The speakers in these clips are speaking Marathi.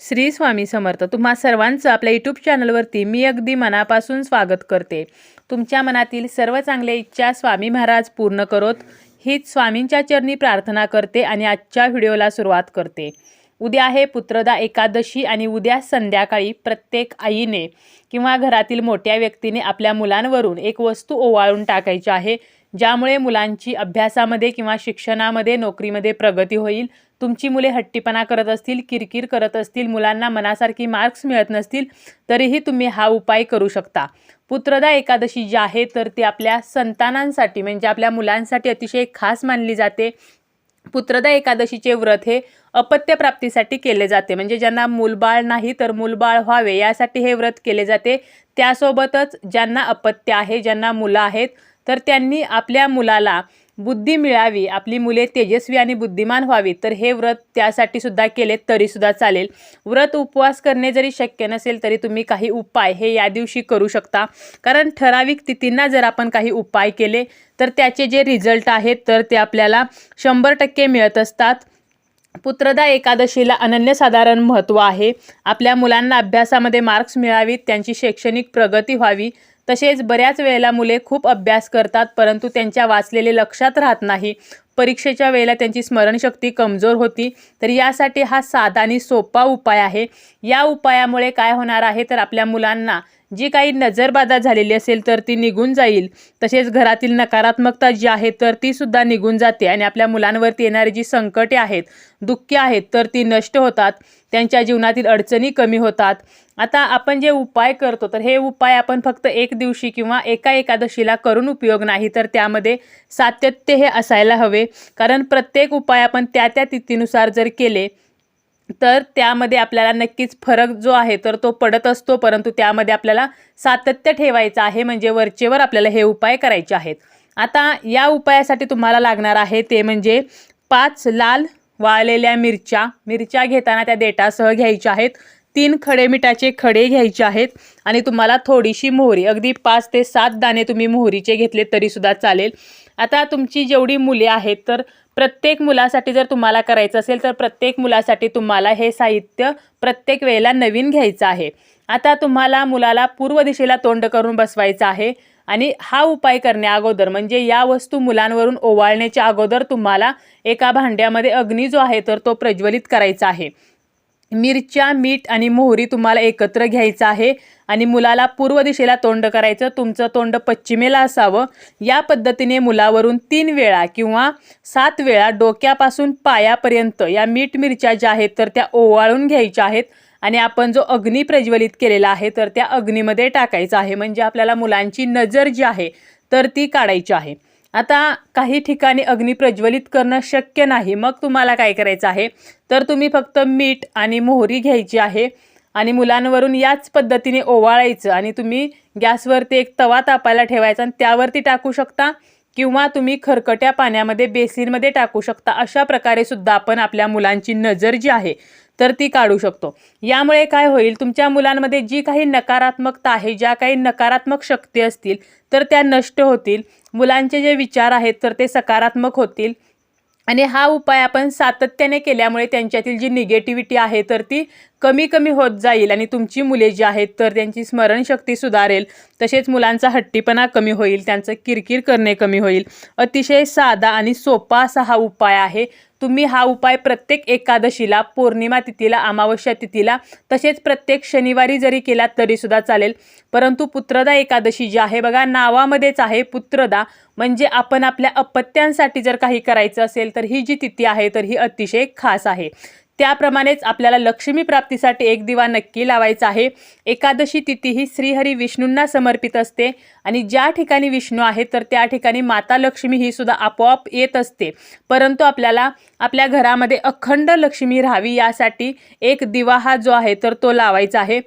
श्री स्वामी समर्थ. तुम्हा सर्वांचं आपल्या यूट्यूब चॅनलवरती मी अगदी मनापासून स्वागत करते. तुमच्या मनातील सर्व चांगल्या इच्छा स्वामी महाराज पूर्ण करोत. हीच स्वामींच्या चरणी प्रार्थना करते आणि आजच्या व्हिडिओला सुरुवात करते. उद्या आहे पुत्रदा एकादशी आणि उद्या संध्याकाळी प्रत्येक आईने किंवा घरातील मोठ्या व्यक्तीने आपल्या मुलांवरून एक वस्तू ओवाळून टाकायची आहे ज्यामुळे मुलांची अभ्यासामध्ये किंवा शिक्षणामध्ये नोकरीमध्ये प्रगती होईल. तुमची मुले हट्टीपणा करत असतील किरकिर करत असतील मुलांना मनासारखी मार्क्स मिळत नसतील तरीही तुम्ही हा उपाय करू शकता. पुत्रदा एकादशी जी आहे तर ती आपल्या संतानांसाठी म्हणजे आपल्या मुलांसाठी अतिशय खास मानली जाते. पुत्रदा एकादशीचे व्रत हे अपत्यप्राप्तीसाठी केले जाते. म्हणजे ज्यांना मूलबाळ नाही तर मूलबाळ व्हावे यासाठी हे व्रत केले जाते. त्यासोबतच ज्यांना अपत्य आहे ज्यांना मुलं आहेत तर त्यांनी आपल्या मुलाला बुद्धी मिळावी आपली मुले तेजस्वी आणि बुद्धिमान व्हावी तर हे व्रत त्यासाठी सुद्धा केले तरी सुद्धा चालेल. व्रत उपवास करणे जरी शक्य नसेल तरी तुम्ही काही उपाय हे या दिवशी करू शकता. कारण ठराविक तिथींना जर आपण काही उपाय केले तर त्याचे जे रिझल्ट आहेत तर ते आपल्याला शंभर टक्के मिळत असतात. पुत्रदा एकादशीला अनन्यसाधारण महत्त्व आहे. आपल्या मुलांना अभ्यासामध्ये मार्क्स मिळावीत त्यांची शैक्षणिक प्रगती व्हावी. तसेच बऱ्याच वेळेला मुले खूप अभ्यास करतात परंतु त्यांच्या वाचलेले लक्षात राहत नाही. परीक्षेच्या वेळेला त्यांची स्मरणशक्ती कमजोर होती. तर यासाठी हा साधा आणि सोपा उपाय आहे. या उपायामुळे काय होणार आहे? तर आपल्या मुलांना जी काही नजरबाधा झालेली असेल तर ती निघून जाईल. तसेच घरातील नकारात्मकता जी आहे तर ती सुद्धा निघून जाते आणि आपल्या मुलांवरती येणारी जी संकटे आहेत दुःखे आहेत तर ती नष्ट होतात. त्यांच्या जीवनातील अडचणी कमी होतात. आता आपण जे उपाय करतो तर हे उपाय आपण फक्त एक दिवशी किंवा एका एकादशीला करून उपयोग नाही तर त्यामध्ये सातत्य हे असायला हवे. कारण प्रत्येक उपाय आपण त्या त्या तिथीनुसार जर केले तर त्यामध्ये आपल्याला नक्कीच फरक जो आहे तर तो पडत असतो. परंतु त्यामध्ये आपल्याला सातत्य ठेवायचं आहे म्हणजे वरचेवर आपल्याला हे उपाय करायचे आहेत. आता या उपायासाठी तुम्हाला लागणार आहे ते म्हणजे पाच लाल वाळलेल्या मिरच्या. मिरच्या घेताना त्या देटासह घ्यायच्या आहेत. तीन खडे मिठाचे खडे घ्यायचे आहेत. आणि तुम्हाला थोडीशी मोहरी. अगदी पाच ते सात दाणे तुम्ही मोहरीचे घेतले तरीसुद्धा चालेल. आता तुमची जेवढी मुले आहेत तर प्रत्येक मुलासाठी जर तुम्हाला करायचं असेल तर प्रत्येक मुलासाठी तुम्हाला हे साहित्य प्रत्येक वेळेला नवीन घ्यायचं आहे. आता तुम्हाला मुलाला पूर्व दिशेला तोंड करून बसवायचं आहे आणि हा उपाय करण्या अगोदर म्हणजे या वस्तू मुलांवरून ओवाळण्याच्या अगोदर तुम्हाला एका भांड्यामध्ये अग्नी जो आहे तर तो प्रज्वलित करायचा आहे. मिरच्या मीठ आणि मोहरी तुम्हाला एकत्र घ्यायचं आहे. आणि मुलाला पूर्व दिशेला तोंड करायचं तुमचं तोंड पश्चिमेला असावं. या पद्धतीने मुलावरून तीन वेळा किंवा सात वेळा डोक्यापासून पायापर्यंत या मीठ मिरच्या ज्या आहेत तर त्या ओवाळून घ्यायच्या आहेत. आणि आपण जो अग्नी प्रज्वलित केलेला आहे तर त्या अग्नीमध्ये टाकायचा आहे. म्हणजे आपल्याला मुलांची नजर जी आहे तर ती काढायची आहे. आता काही ठिकाणी अग्नी प्रज्वलित करणं शक्य नाही. मग तुम्हाला काय करायचं आहे? तर तुम्ही फक्त मीठ आणि मोहरी घ्यायची आहे आणि मुलांवरून याच पद्धतीने ओवाळायचं आणि तुम्ही गॅसवरती एक तवा तापायला ठेवायचा आणि त्यावरती टाकू शकता किंवा तुम्ही खरकट्या पाण्यामध्ये बेसिनमध्ये टाकू शकता. अशा प्रकारे सुद्धा आपण आपल्या मुलांची नजर जी आहे तर ती काढू शकतो. यामुळे काय होईल तुमच्या मुलांमध्ये जी काही नकारात्मकता आहे ज्या काही नकारात्मक शक्ती असतील तर त्या नष्ट होतील. मुलांचे जे विचार आहेत तर ते सकारात्मक होतील. आणि हा उपाय आपण सातत्याने केल्यामुळे त्यांच्यातील जी निगेटिव्हिटी आहे तर ती कमी कमी होत जाईल आणि तुमची मुले जी आहेत तर त्यांची स्मरणशक्ती सुधारेल. तसेच मुलांचा हट्टीपणा कमी होईल त्यांचं किरकिर करणे कमी होईल. अतिशय साधा आणि सोपा असा हा उपाय आहे. तुम्ही हा उपाय प्रत्येक एकादशीला पौर्णिमा तिथीला अमावस्या तिथीला तसेच प्रत्येक शनिवारी जरी केला तरीसुद्धा चालेल. परंतु पुत्रदा एकादशी जी आहे बघा नावामध्येच आहे पुत्रदा. म्हणजे आपण आपल्या अपत्यांसाठी जर काही करायचं असेल तर ही जी तिथी आहे तर ही अतिशय खास आहे. त्याप्रमाणेच आपल्याला लक्ष्मी प्राप्तीसाठी एक दिवा नक्की लावायचा आहे. एकादशी तिथी ही श्रीहरी विष्णूंना समर्पित असते आणि ज्या ठिकाणी विष्णू आहे तर त्या ठिकाणी माता लक्ष्मी ही सुद्धा आपोआप येत असते. परंतु आपल्याला आपल्या घरामध्ये अखंड लक्ष्मी राहावी यासाठी एक दिवा हा जो आहे तर तो लावायचा आहे.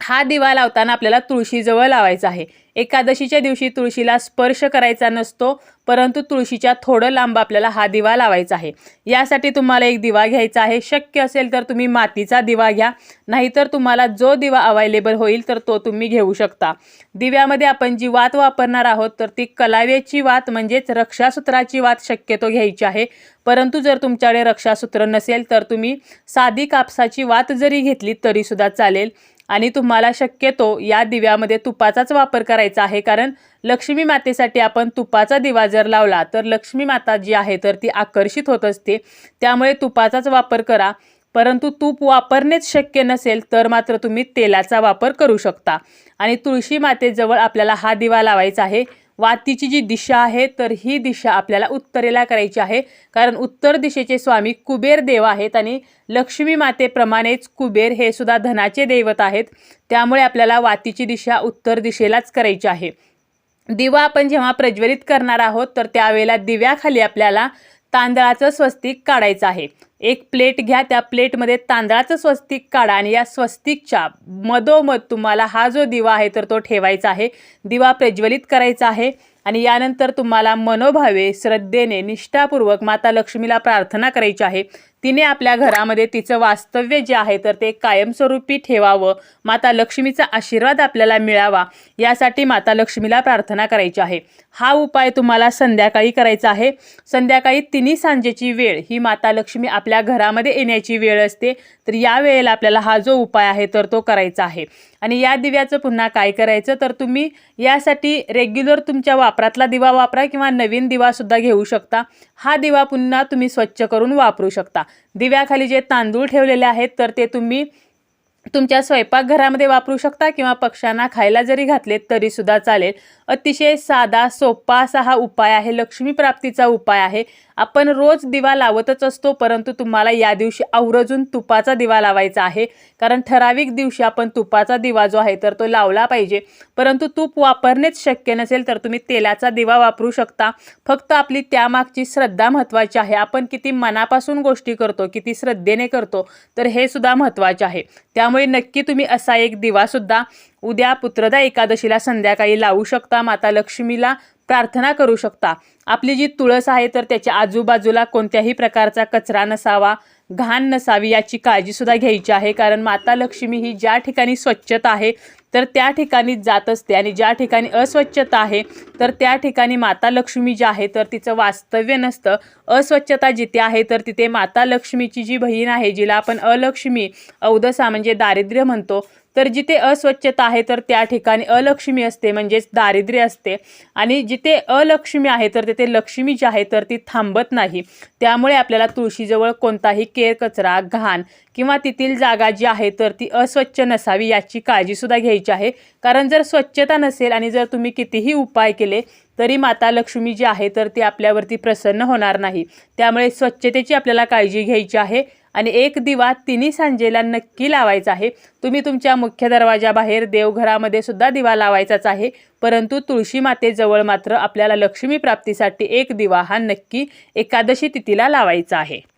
हा दिवा लावताना आपल्याला तुळशीजवळ लावायचा आहे. एकादशीच्या दिवशी तुळशीला स्पर्श करायचा नसतो परंतु तुळशीच्या थोडं लांब आपल्याला हा दिवा लावायचा आहे. यासाठी तुम्हाला एक दिवा घ्यायचा आहे. शक्य असेल तर तुम्ही मातीचा दिवा घ्या. नाहीतर तुम्हाला जो दिवा अवेलेबल होईल तर तो तुम्ही घेऊ शकता. दिव्यामध्ये आपण जी वात वापरणार आहोत तर ती कलावेची वात म्हणजेच रक्षासूत्राची वात शक्यतो घ्यायची आहे. परंतु जर तुमच्याकडे रक्षासूत्र नसेल तर तुम्ही साधी कापसाची वात जरी घेतली तरीसुद्धा चालेल. आणि तुम्हाला शक्यतो या दिव्यामध्ये तुपाचाच वापर करायचा आहे कारण लक्ष्मी मातेसाठी आपण तुपाचा दिवा जर लावला तर लक्ष्मी माता जी आहे तर ती आकर्षित होत असते. त्यामुळे तुपाचाच वापर करा. परंतु तूप वापरणेच शक्य नसेल तर मात्र तुम्ही तेलाचा वापर करू शकता. आणि तुळशी मातेजवळ आपल्याला हा दिवा लावायचा आहे. वातीची जी दिशा आहे तर ही दिशा आपल्याला उत्तरेला करायची आहे. कारण उत्तर दिशेचे स्वामी कुबेर देव आहेत आणि लक्ष्मी मातेप्रमाणेच कुबेर हे सुद्धा धनाचे दैवत आहेत. त्यामुळे आपल्याला वातीची दिशा उत्तर दिशेलाच करायची आहे. दिवा आपण जेव्हा प्रज्वलित करणार आहोत तर त्यावेळेला दिव्याखाली आपल्याला तांदळाचं स्वस्तिक काढायचं आहे. एक प्लेट घ्या त्या प्लेटमध्ये तांदळाचं स्वस्तिक काढा आणि या स्वस्तिकच्या मधोमध तुम्हाला हा जो दिवा आहे तर तो ठेवायचा आहे. दिवा प्रज्वलित करायचा आहे आणि यानंतर तुम्हाला मनोभावे श्रद्धेने निष्ठापूर्वक माता लक्ष्मीला प्रार्थना करायची आहे. तिने आपल्या घरामध्ये तिचं वास्तव्य जे आहे तर ते कायमस्वरूपी ठेवावं. माता लक्ष्मीचा आशीर्वाद आपल्याला मिळावा यासाठी माता लक्ष्मीला प्रार्थना करायची आहे. हा उपाय तुम्हाला संध्याकाळी करायचा आहे. संध्याकाळी तिन्ही सांजेची वेळ ही माता लक्ष्मी आपल्या घरामध्ये येण्याची वेळ असते तर या वेळेला आपल्याला हा जो उपाय आहे तर तो करायचा आहे. आणि या दिव्याचं पुन्हा काय करायचं तर तुम्ही यासाठी रेग्युलर तुमच्या वापरातला दिवा वापरा किंवा नवीन दिवासुद्धा घेऊ शकता. हा दिवा पुन्हा तुम्ही स्वच्छ करून वापरू शकता. दिव्याखाली जे तांदूळ ठेवलेले आहेत तर ते तुम्ही तुमच्या स्वयंपाकघरामध्ये वापरू शकता किंवा पक्ष्यांना खायला जरी घातले तरीसुद्धा चालेल. अतिशय साधा सोपा असा हा उपाय आहे. लक्ष्मी प्राप्तीचा उपाय आहे. आपण रोज दिवा लावतच असतो परंतु तुम्हाला या दिवशी आवर्जून तुपाचा दिवा लावायचा आहे. कारण ठराविक दिवशी आपण तुपाचा दिवा जो आहे तर तो लावला पाहिजे. परंतु तूप वापरणेच शक्य नसेल तर तुम्ही तेलाचा दिवा वापरू शकता. फक्त आपली त्यामागची श्रद्धा महत्त्वाची आहे. आपण किती मनापासून गोष्टी करतो किती श्रद्धेने करतो तर हे सुद्धा महत्त्वाचे आहे. त्यामुळे नक्की तुम्ही असा एक दिवासुद्धा उद्या पुत्रदा एकादशीला संध्याकाळी लावू शकता माता लक्ष्मीला प्रार्थना करू शकता. आपली जी तुळस आहे तर त्याच्या आजूबाजूला कोणत्याही प्रकारचा कचरा नसावा घाण नसावी याची काळजीसुद्धा घ्यायची आहे. कारण माता लक्ष्मी ही ज्या ठिकाणी स्वच्छता आहे तर त्या ठिकाणी जात असते. आणि ज्या ठिकाणी अस्वच्छता आहे तर त्या ठिकाणी माता लक्ष्मी जी आहे तर तिचं वास्तव्य नसतं. अस्वच्छता जिथे आहे तर तिथे माता लक्ष्मीची जी बहीण आहे जिला आपण अलक्ष्मी अवदसा म्हणजे दारिद्र्य म्हणतो. तर जिथे अस्वच्छता आहे तर त्या ठिकाणी अलक्ष्मी असते म्हणजेच दारिद्र्य असते. आणि जिथे अलक्ष्मी आहे तर तिथे लक्ष्मी जी आहे तर ती थांबत नाही. त्यामुळे आपल्याला तुळशीजवळ कोणताही केर कचरा घाण किंवा तेथील जागा जी आहे तर ती अस्वच्छ नसावी याची काळजीसुद्धा घ्यायची. आहे. कारण जर स्वच्छता नसेल आणि जर तुम्ही कितीही उपाय केले तरी माता लक्ष्मी जी आहे तर ती आपल्यावरती प्रसन्न होणार नाही. त्यामुळे स्वच्छतेची आपल्याला काळजी घ्यायची आहे आणि एक दिवा तिन्ही सांजेला नक्की लावायचा आहे. तुम्ही तुमच्या मुख्य दरवाजाबाहेर देवघरामध्ये सुद्धा दिवा लावायचाच आहे. परंतु तुळशी मातेजवळ मात्र आपल्याला लक्ष्मी प्राप्तीसाठी एक दिवा हा नक्की एकादशी तिथीला लावायचा आहे.